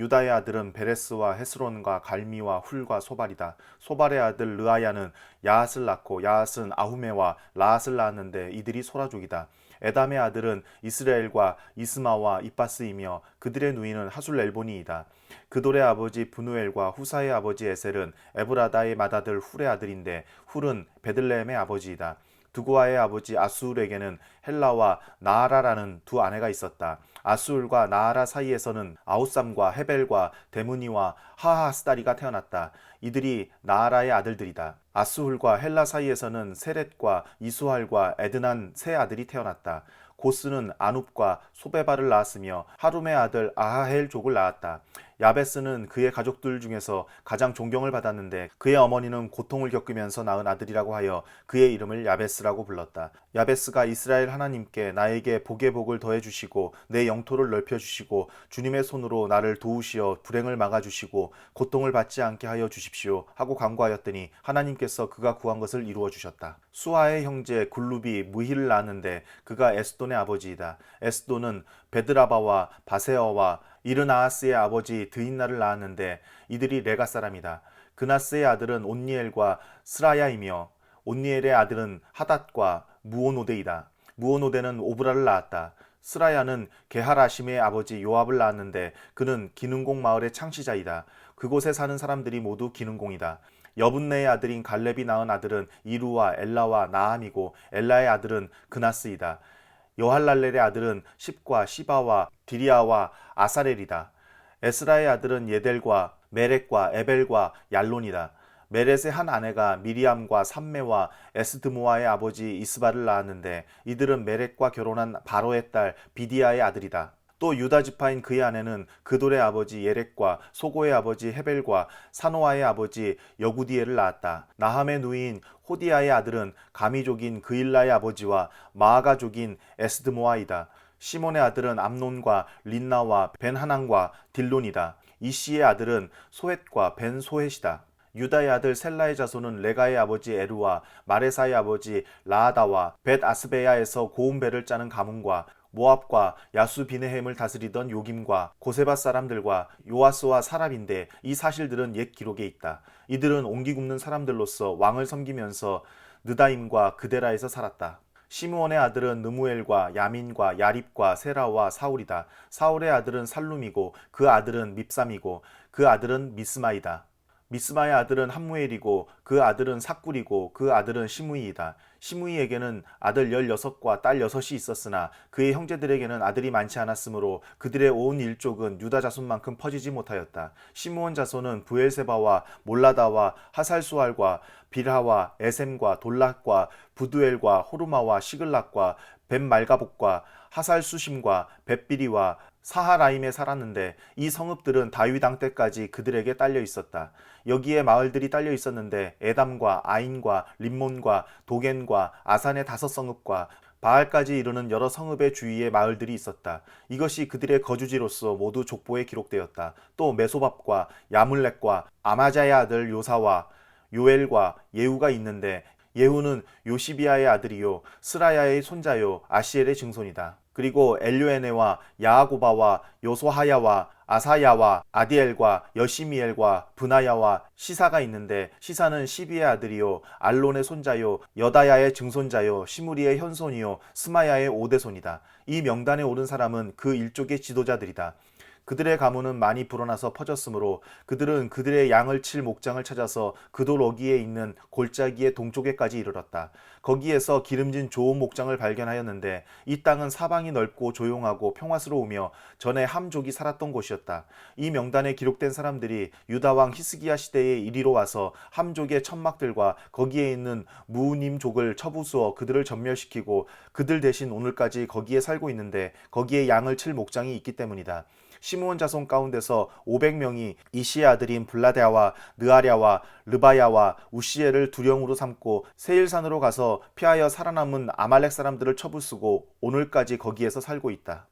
유다의 아들은 베레스와 헤스론과 갈미와 훌과 소발이다. 소발의 아들 르아야는 야앗을 낳고 야앗은 아후메와 라앗을 낳았는데 이들이 소라족이다. 에담의 아들은 이스라엘과 이스마와 이빠스이며 그들의 누이는 하술엘본이이다. 그돌의 아버지 분우엘과 후사의 아버지 에셀은 에브라다의 맏아들 훌의 아들인데 훌은 베들레헴의 아버지이다. 두고아의 아버지 아수울에게는 헬라와 나아라라는 두 아내가 있었다. 아수울과 나아라 사이에서는 아우쌈과 헤벨과 데무니와 하하스다리가 태어났다. 이들이 나아라의 아들들이다. 아수울과 헬라 사이에서는 세렛과 이수할과 에드난 세 아들이 태어났다. 고스는 아눕과 소베바를 낳았으며 하룸의 아들 아하헬 족을 낳았다. 야베스는 그의 가족들 중에서 가장 존경을 받았는데 그의 어머니는 고통을 겪으면서 낳은 아들이라고 하여 그의 이름을 야베스라고 불렀다. 야베스가 이스라엘 하나님께 나에게 복의 복을 더해 주시고 내 영토를 넓혀 주시고 주님의 손으로 나를 도우시어 불행을 막아 주시고 고통을 받지 않게 하여 주십시오 하고 간구하였더니 하나님께서 그가 구한 것을 이루어 주셨다. 수아의 형제 굴룹이 무희를 낳았는데 그가 에스돈의 아버지이다. 에스돈은 베드라바와 바세어와 이르나아스의 아버지 드인나를 낳았는데 이들이 레가 사람이다. 그나스의 아들은 온니엘과 스라야이며 온니엘의 아들은 하닷과 무오노데이다. 무오노데는 오브라를 낳았다. 스라야는 게하라심의 아버지 요압을 낳았는데 그는 기능공 마을의 창시자이다. 그곳에 사는 사람들이 모두 기능공이다. 여분네의 아들인 갈렙이 낳은 아들은 이루와 엘라와 나함이고 엘라의 아들은 그나스이다. 여할랄렐의 아들은 십과 시바와 디리아와 아사렐이다. 에스라의 아들은 예델과 메렉과 에벨과 얄론이다. 메렛의 한 아내가 미리암과 삼메와 에스드모아의 아버지 이스바를 낳았는데 이들은 메렉과 결혼한 바로의 딸 비디아의 아들이다. 또 유다 지파인 그의 아내는 그돌의 아버지 예렉과 소고의 아버지 헤벨과 사노아의 아버지 여구디엘을 낳았다. 나함의 누이인 호디아의 아들은 가미족인 그일라의 아버지와 마아가족인 에스드모아이다. 시몬의 아들은 암논과 린나와 벤하난과 딜론이다. 이씨의 아들은 소헷과 벤소헷이다. 유다의 아들 셀라의 자손은 레가의 아버지 에루와 마레사의 아버지 라아다와 벳 아스베야에서 고운 배를 짜는 가문과 모압과 야수 비네햄을 다스리던 요김과 고세바 사람들과 요아스와 사랍인데 이 사실들은 옛 기록에 있다. 이들은 옹기 굽는 사람들로서 왕을 섬기면서 느다임과 그데라에서 살았다. 시므온의 아들은 느무엘과 야민과 야립과 세라와 사울이다. 사울의 아들은 살룸이고 그 아들은 밉삼이고 그 아들은 미스마이다. 미스마의 아들은 함무엘이고 그 아들은 사꿀이고 그 아들은 시므이이다. 시므이에게는 아들 16과 딸 6이 있었으나 그의 형제들에게는 아들이 많지 않았으므로 그들의 온 일족은 유다 자손만큼 퍼지지 못하였다. 시므온 자손은 부엘세바와 몰라다와 하살수알과 빌하와 에셈과 돌락과 부두엘과 호르마와 시글락과 벤말가복과 하살수심과 벳비리와 사하라임에 살았는데 이 성읍들은 다윗 왕 때까지 그들에게 딸려 있었다. 여기에 마을들이 딸려 있었는데 에담과 아인과 림몬과 도겐과 아산의 다섯 성읍과 바알까지 이르는 여러 성읍의 주위에 마을들이 있었다. 이것이 그들의 거주지로서 모두 족보에 기록되었다. 또 메소밥과 야물렉과 아마자의 아들 요사와 요엘과 예후가 있는데 예후는 요시비아의 아들이요 스라야의 손자요 아시엘의 증손이다. 그리고 엘류에네와 야아고바와 요소하야와 아사야와 아디엘과 여시미엘과 브나야와 시사가 있는데 시사는 시비의 아들이요 알론의 손자요 여다야의 증손자요 시무리의 현손이요 스마야의 오대손이다. 이 명단에 오른 사람은 그 일족의 지도자들이다. 그들의 가문은 많이 불어나서 퍼졌으므로 그들은 그들의 양을 칠 목장을 찾아서 그돌 어기에 있는 골짜기의 동쪽에까지 이르렀다. 거기에서 기름진 좋은 목장을 발견하였는데 이 땅은 사방이 넓고 조용하고 평화스러우며 전에 함족이 살았던 곳이었다. 이 명단에 기록된 사람들이 유다 왕 히스기야 시대에 이리로 와서 함족의 천막들과 거기에 있는 무님족을 처부수어 그들을 전멸시키고 그들 대신 오늘까지 거기에 살고 있는데 거기에 양을 칠 목장이 있기 때문이다. 시므온 자손 가운데서 500명이 이시의 아들인 블라데아와 느아랴와 르바야와 우시엘을 두령으로 삼고 세일산으로 가서 피하여 살아남은 아말렉 사람들을 처부수고 오늘까지 거기에서 살고 있다.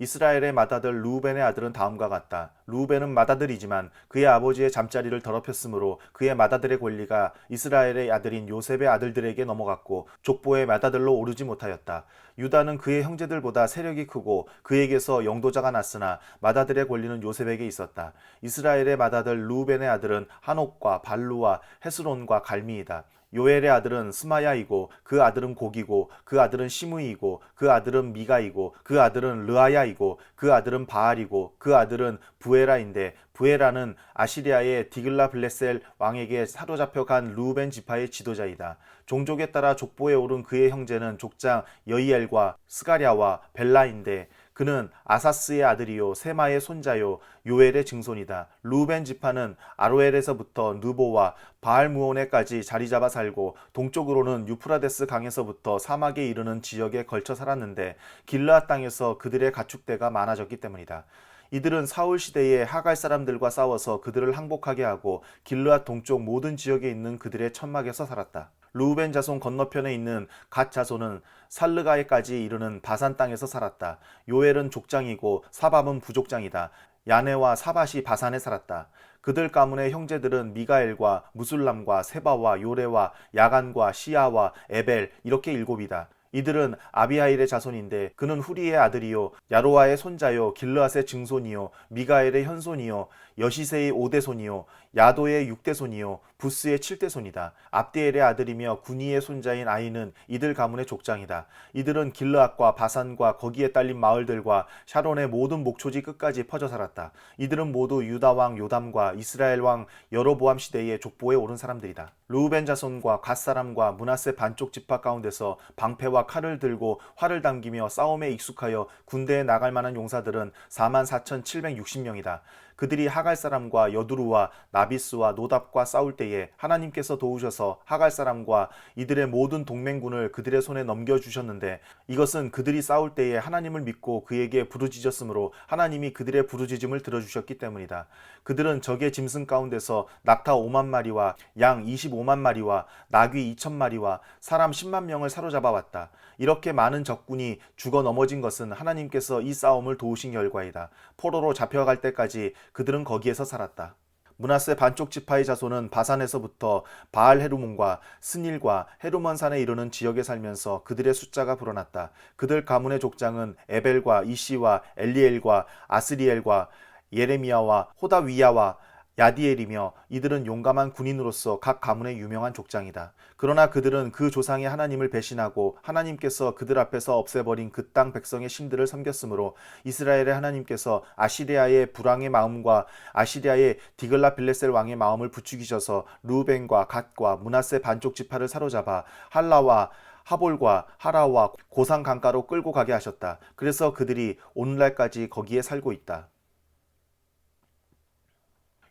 이스라엘의 맏아들 루벤의 아들은 다음과 같다. 루벤은 맏아들이지만 그의 아버지의 잠자리를 더럽혔으므로 그의 맏아들의 권리가 이스라엘의 아들인 요셉의 아들들에게 넘어갔고 족보의 맏아들로 오르지 못하였다. 유다는 그의 형제들보다 세력이 크고 그에게서 영도자가 났으나 맏아들의 권리는 요셉에게 있었다. 이스라엘의 맏아들 루벤의 아들은 한옥과 발루와 헤스론과 갈미이다. 요엘의 아들은 스마야이고 그 아들은 고기고 그 아들은 시므이고 그 아들은 미가이고 그 아들은 르아야이고 그 아들은 바알이고 그 아들은 부에라인데 부에라는 아시리아의 디글라 블레셀 왕에게 사로잡혀 간 루벤 지파의 지도자이다. 종족에 따라 족보에 오른 그의 형제는 족장 여이엘과 스가랴와 벨라인데 그는 아사스의 아들이요 세마의 손자요 요엘의 증손이다. 루벤 지파는 아로엘에서부터 느보와 바알무온에까지 자리 잡아 살고 동쪽으로는 유프라데스 강에서부터 사막에 이르는 지역에 걸쳐 살았는데 길르앗 땅에서 그들의 가축대가 많아졌기 때문이다. 이들은 사울 시대에 하갈 사람들과 싸워서 그들을 항복하게 하고 길르앗 동쪽 모든 지역에 있는 그들의 천막에서 살았다. 루벤 자손 건너편에 있는 갓 자손은 살르가에까지 이르는 바산 땅에서 살았다. 요엘은 족장이고 사밥은 부족장이다. 야네와 사밭이 바산에 살았다. 그들 가문의 형제들은 미가엘과 무술람과 세바와 요레와 야간과 시야와 에벨 이렇게 일곱이다. 이들은 아비하일의 자손인데 그는 후리의 아들이요 야로아의 손자요 길르앗의 증손이요 미가엘의 현손이요 여시세의 오대손이요 야도의 육대손이요 부스의 칠대손이다. 압디엘의 아들이며 군이의 손자인 아이는 이들 가문의 족장이다. 이들은 길르앗과 바산과 거기에 딸린 마을들과 샤론의 모든 목초지 끝까지 퍼져 살았다. 이들은 모두 유다 왕 요담과 이스라엘 왕 여로보암 시대의 족보에 오른 사람들이다. 루벤 자손과 갓 사람과 문하세 반쪽 지파 가운데서 방패와 칼을 들고 활을 당기며 싸움에 익숙하여 군대에 나갈 만한 용사들은 4만 4,760명이다. 그들이 하갈 사람과 여두루와 나비스와 노답과 싸울 때에 하나님께서 도우셔서 하갈 사람과 이들의 모든 동맹군을 그들의 손에 넘겨 주셨는데 이것은 그들이 싸울 때에 하나님을 믿고 그에게 부르짖었으므로 하나님이 그들의 부르짖음을 들어 주셨기 때문이다. 그들은 적의 짐승 가운데서 낙타 5만 마리와 양 25만 마리와 나귀 2천 마리와 사람 10만 명을 사로잡아 왔다. 이렇게 많은 적군이 죽어 넘어진 것은 하나님께서 이 싸움을 도우신 결과이다. 포로로 잡혀갈 때까지 그들은 거기에서 살았다. 문하세 반쪽 지파의 자손은 바산에서부터 바알 헤르몬과 스닐과 헤르몬 산에 이르는 지역에 살면서 그들의 숫자가 불어났다. 그들 가문의 족장은 에벨과 이시와 엘리엘과 아스리엘과 예레미야와 호다위야와 야디엘이며 이들은 용감한 군인으로서 각 가문의 유명한 족장이다. 그러나 그들은 그 조상의 하나님을 배신하고 하나님께서 그들 앞에서 없애버린 그 땅 백성의 신들을 섬겼으므로 이스라엘의 하나님께서 아시리아의 불황의 마음과 아시리아의 디글라 빌레셀 왕의 마음을 부추기셔서 루벤과 갓과 문하세 반쪽 지파를 사로잡아 할라와 하볼과 하라와 고상 강가로 끌고 가게 하셨다. 그래서 그들이 오늘날까지 거기에 살고 있다.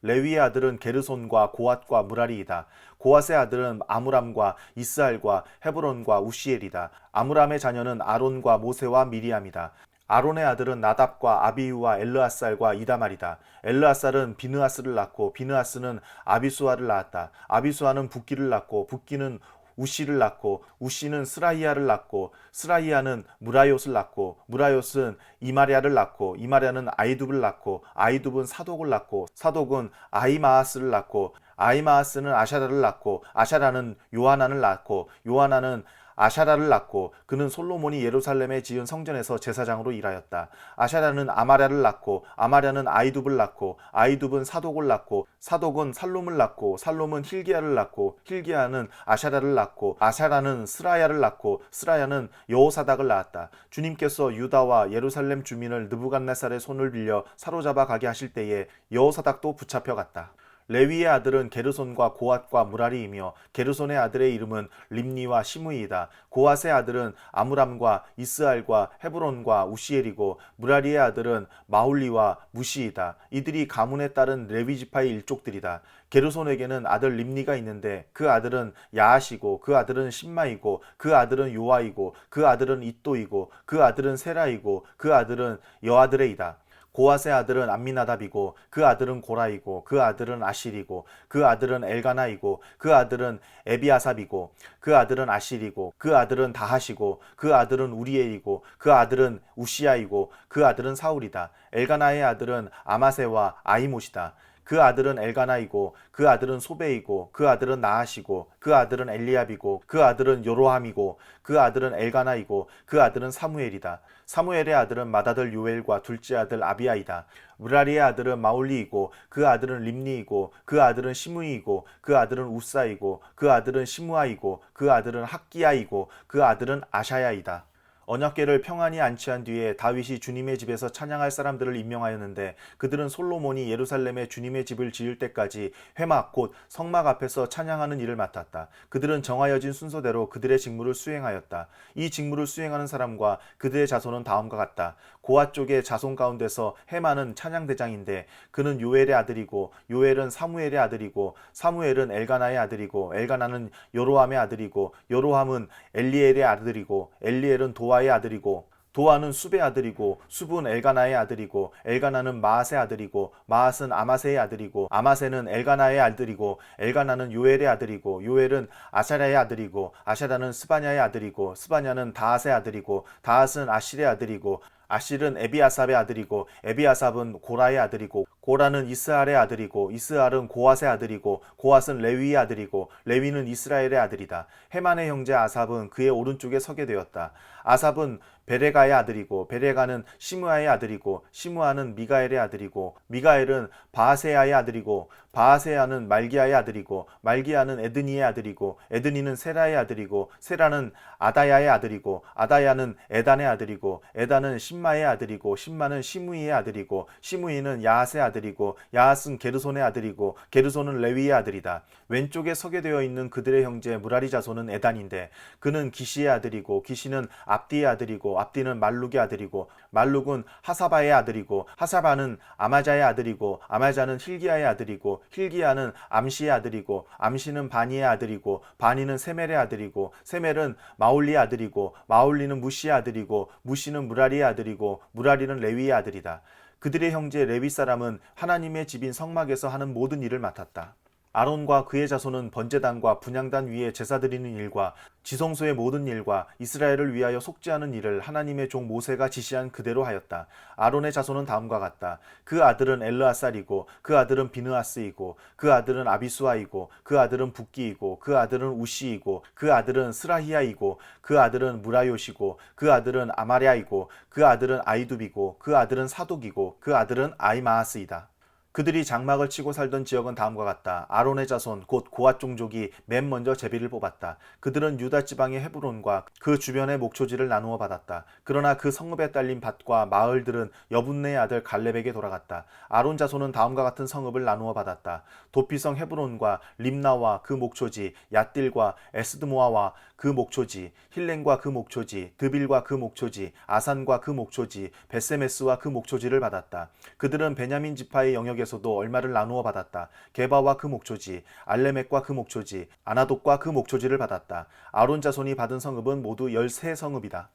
레위의 아들은 게르손과 고앗과 무라리이다. 고앗의 아들은 아므람과 이스알과 헤브론과 우시엘이다. 아므람의 자녀는 아론과 모세와 미리암이다. 아론의 아들은 나답과 아비유와 엘르아살과 이다말이다. 엘르아살은 비느아스를 낳고 비느아스는 아비수아를 낳았다. 아비수아는 붓기를 낳고 붓기는 우시를 낳고 우시는 스라이아를 낳고 스라이아는 무라요스를 낳고 무라요스는 이마리아를 낳고 이마리아는 아이둡을 낳고 아이둡은 사독을 낳고 사독은 아이마아스를 낳고 아이마아스는 아샤라를 낳고 아샤라는 요하난을 낳고 요하난은 아샤라를 낳고 그는 솔로몬이 예루살렘에 지은 성전에서 제사장으로 일하였다. 아샤라는 아마랴를 낳고 아마랴는 아이둡을 낳고 아이둡은 사독을 낳고 사독은 살롬을 낳고 살롬은 힐기야를 낳고 힐기야는 아샤라를 낳고 아샤라는 스라야를 낳고 스라야는 여호사닥을 낳았다. 주님께서 유다와 예루살렘 주민을 느부갓네살의 손을 빌려 사로잡아 가게 하실 때에 여호사닥도 붙잡혀 갔다. 레위의 아들은 게르손과 고앗과 무라리이며 게르손의 아들의 이름은 림니와 시므이다. 고앗의 아들은 아므람과 이스알과 헤브론과 우시엘이고 무라리의 아들은 마울리와 무시이다. 이들이 가문에 따른 레위 지파의 일족들이다. 게르손에게는 아들 림니가 있는데 그 아들은 야하시고 그 아들은 신마이고 그 아들은 요아이고 그 아들은 이또이고 그 아들은 세라이고 그 아들은 여아드레이다. 고앗의 아들은 암미나답이고 그 아들은 고라이고 그 아들은 아실이고 그 아들은 엘가나이고 그 아들은 에비아삽이고 그 아들은 아실이고 그 아들은 다하시고 그 아들은 우리엘이고 그 아들은 우시아이고 그 아들은 사울이다. 엘가나의 아들은 아마세와 아이못이다. 그 아들은 엘가나이고 그 아들은 소베이고 그 아들은 나하시고 그 아들은 엘리압이고 그 아들은 요로함이고 그 아들은 엘가나이고 그 아들은 사무엘이다. 사무엘의 아들은 마다들 요엘과 둘째 아들 아비아이다. 무라리의 아들은 마올리이고 그 아들은 림니이고 그 아들은 시므이고 그 아들은 우사이고 그 아들은 시므아이고 그 아들은 학기야이고 그 아들은 아샤야이다. 언약궤를 평안히 안치한 뒤에 다윗이 주님의 집에서 찬양할 사람들을 임명하였는데 그들은 솔로몬이 예루살렘에 주님의 집을 지을 때까지 회막 곧 성막 앞에서 찬양하는 일을 맡았다. 그들은 정하여진 순서대로 그들의 직무를 수행하였다. 이 직무를 수행하는 사람과 그들의 자손은 다음과 같다. 고아 쪽의 자손 가운데서 해마는 찬양 대장인데 그는 요엘의 아들이고 요엘은 사무엘의 아들이고 사무엘은 엘가나의 아들이고 엘가나는 요로함의 아들이고 요로함은 엘리엘의 아들이고 엘리엘은 도아 의 아들이고 도아는 숲의 아들이고 숲은 엘가나의 아들이고 엘가나는 마앗의 아들이고 마앗은 아마세의 아들이고 아마세는 엘가나의 아들이고 엘가나는 요엘의 아들이고 요엘은 아샤라의 아들이고 아샤라는 스바냐의 아들이고 스바냐는 다앗의 아들이고 다앗은 아실의 아들이고 아실은 에비아삽의 아들이고 에비아삽은 고라의 아들이고 고라는 이스알의 아들이고 이스알은 고앗의 아들이고 고앗은 레위의 아들이고 레위는 이스라엘의 아들이다. 헤만의 형제 아삽은 그의 오른쪽에 서게 되었다. 아삽은 베레가의 아들이고 베레가는 시므아의 아들이고 시므아는 미가엘의 아들이고 미가엘은 바하세야의 아들이고 바하세야는 말기야의 아들이고 말기야는 에드니의 아들이고 에드니는 세라의 아들이고 세라는 아다야의 아들이고 아다야는 에단의 아들이고 에단은 신마의 아들이고 신마는 시므이의 아들이고 시므이는 야앗의 아들이고 야앗은 게르손의 아들이고 게르손은 레위의 아들이다. 왼쪽에 서게 되어 있는 그들의 형제 무라리 자손은 에단인데 그는 기시의 아들이고 기시는 압디의 아들이고 압디는 말룩의 아들이고 말룩은 하사바의 아들이고 하사바는 아마자의 아들이고 아마자는 힐기야의 아들이고 힐기야는 암시의 아들이고 암시는 바니의 아들이고 바니는 세멜의 아들이고 세멜은 마올리의 아들이고 마올리는 무시의 아들이고 무시는 무라리의 아들이고 무라리는 레위의 아들이다. 그들의 형제 레위 사람은 하나님의 집인 성막에서 하는 모든 일을 맡았다. 아론과 그의 자손은 번제단과 분향단 위에 제사 드리는 일과 지성소의 모든 일과 이스라엘을 위하여 속죄하는 일을 하나님의 종 모세가 지시한 그대로 하였다. 아론의 자손은 다음과 같다. 그 아들은 엘르아살이고 그 아들은 비느아스이고 그 아들은 아비수아이고 그 아들은 붓기이고 그 아들은 우시이고 그 아들은 스라히야이고 그 아들은 무라요시고 그 아들은 아마랴이고 그 아들은 아이두비고 그 아들은 사독이고 그 아들은 아이마하스이다. 그들이 장막을 치고 살던 지역은 다음과 같다. 아론의 자손 곧 고앗 종족이 맨 먼저 제비를 뽑았다. 그들은 유다 지방의 헤브론과 그 주변의 목초지를 나누어 받았다. 그러나 그 성읍에 딸린 밭과 마을들은 여분네의 아들 갈렙에게 돌아갔다. 아론 자손은 다음과 같은 성읍을 나누어 받았다. 도피성 헤브론과 림나와 그 목초지, 얏딜과 에스드모아와 그 목초지, 힐렌과 그 목초지, 드빌과 그 목초지, 아산과 그 목초지, 베세메스와 그 목초지를 받았다. 그들은 베냐민 지파의 영역 에서도 얼마를 나누어 받았다. 게바와 그 목초지, 알레멕과 그 목초지, 아나독과 그 목초지를 받았다. 아론 자손이 받은 성읍은 모두 13성읍이다.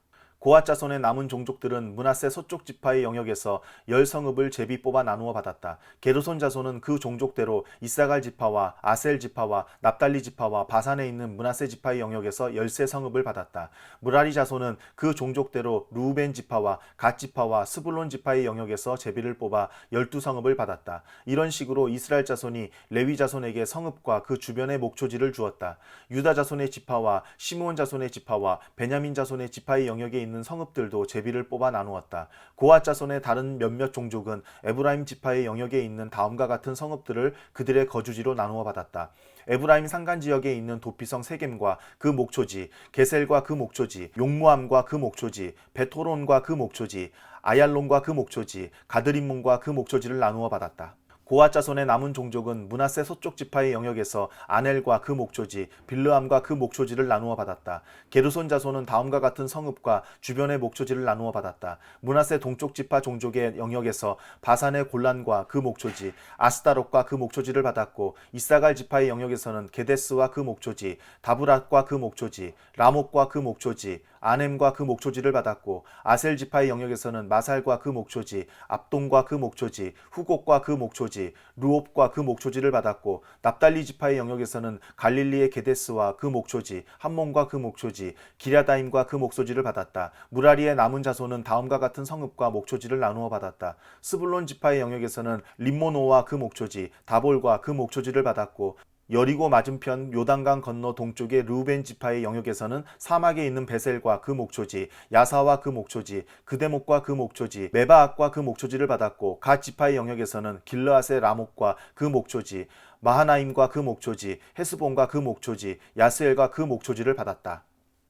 고앗 자손의 남은 종족들은 문하세 서쪽 지파의 영역에서 열 성읍을 제비 뽑아 나누어 받았다. 게르손 자손은 그 종족대로 이사갈 지파와 아셀 지파와 납달리 지파와 바산에 있는 문하세 지파의 영역에서 열세 성읍을 받았다. 무라리 자손은 그 종족대로 루벤 지파와 갓 지파와 스불론 지파의 영역에서 제비를 뽑아 열두 성읍을 받았다. 이런 식으로 이스라엘 자손이 레위 자손에게 성읍과 그 주변의 목초지를 주었다. 유다 자손의 지파와 시므온 자손의 지파와 베냐민 자손의 지파의 영역에 있는 있는 성읍들도 제비를 뽑아 나누었다. 고앗 자손의 다른 몇몇 종족은 에브라임 지파의 영역에 있는 다음과 같은 성읍들을 그들의 거주지로 나누어 받았다. 에브라임 산간 지역에 있는 도피성 세겜과 그 목초지, 게셀과 그 목초지, 용무함과 그 목초지, 베토론과 그 목초지, 아얄론과 그 목초지, 가드림문과 그 목초지를 나누어 받았다. 고아 자손의 남은 종족은 문하세 서쪽 지파의 영역에서 아넬과 그 목초지, 빌르암과 그 목초지를 나누어 받았다. 게르손 자손은 다음과 같은 성읍과 주변의 목초지를 나누어 받았다. 문하세 동쪽 지파 종족의 영역에서 바산의 골란과 그 목초지, 아스타롯과 그 목초지를 받았고 이사갈 지파의 영역에서는 게데스와 그 목초지, 다브랏과 그 목초지, 라목과 그 목초지, 아넴과 그 목초지를 받았고 아셀 지파의 영역에서는 마살과 그 목초지, 압동과 그 목초지, 후곡과 그 목초지, 루옵과 그 목초지를 받았고 납달리 지파의 영역에서는 갈릴리의 게데스와 그 목초지, 함몬과 그 목초지, 기랴다임과 그 목초지를 받았다. 무라리의 남은 자손은 다음과 같은 성읍과 목초지를 나누어 받았다. 스불론 지파의 영역에서는 림모노와 그 목초지, 다볼과 그 목초지를 받았고 여리고 맞은편 요단강 건너 동쪽의 르우벤 지파의 영역에서는 사막에 있는 베셀과 그 목초지, 야사와 그 목초지, 그대목과 그 목초지, 메바악과 그 목초지를 받았고 갓 지파의 영역에서는 길르앗의 라목과 그 목초지, 마하나임과 그 목초지, 헤스본과 그 목초지, 야스엘과 그 목초지를 받았다.